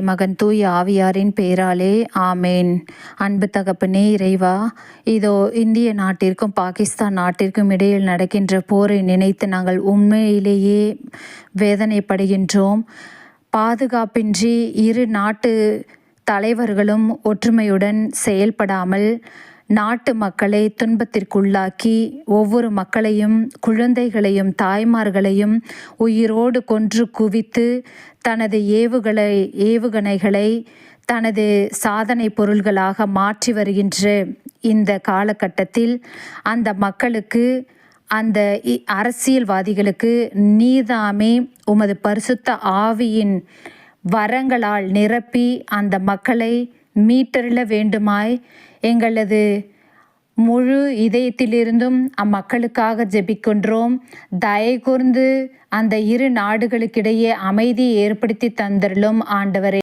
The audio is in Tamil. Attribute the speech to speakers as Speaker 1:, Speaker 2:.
Speaker 1: மகன் தூய் ஆவியாரின் பெயராலே ஆமேன். அன்பு தகப்பனே இறைவா இதோ இந்திய நாட்டிற்கும் பாகிஸ்தான் நாட்டிற்கும் இடையில் நடக்கின்ற போரை நினைத்து நாங்கள் உண்மையிலேயே வேதனைப்படுகின்றோம். பாதுகாப்பின்றி இரு நாட்டு தலைவர்களும் ஒற்றுமையுடன் செயல்படாமல் நாட்டு மக்களை துன்பத்திற்குள்ளாக்கி ஒவ்வொரு மக்களையும் குழந்தைகளையும் தாய்மார்களையும் உயிரோடு கொன்று குவித்து தனது ஏவுகளை ஏவுகணைகளை தனது சாதனை பொருள்களாக மாற்றி வருகின்ற இந்த காலகட்டத்தில் அந்த மக்களுக்கு அந்த அரசியல்வாதிகளுக்கு நீதாமே உமது பரிசுத்த ஆவியின் வரங்களால் நிரப்பி அந்த மக்களை மீட்டரில் வேண்டுமாய் எங்களது முழு இதயத்திலிருந்தும் அம்மக்களுக்காக ஜெபிக்கின்றோம். தயகூர்ந்து அந்த இரு நாடுகளுக்கிடையே அமைதியை ஏற்படுத்தி தந்தருளும் ஆண்டவரே.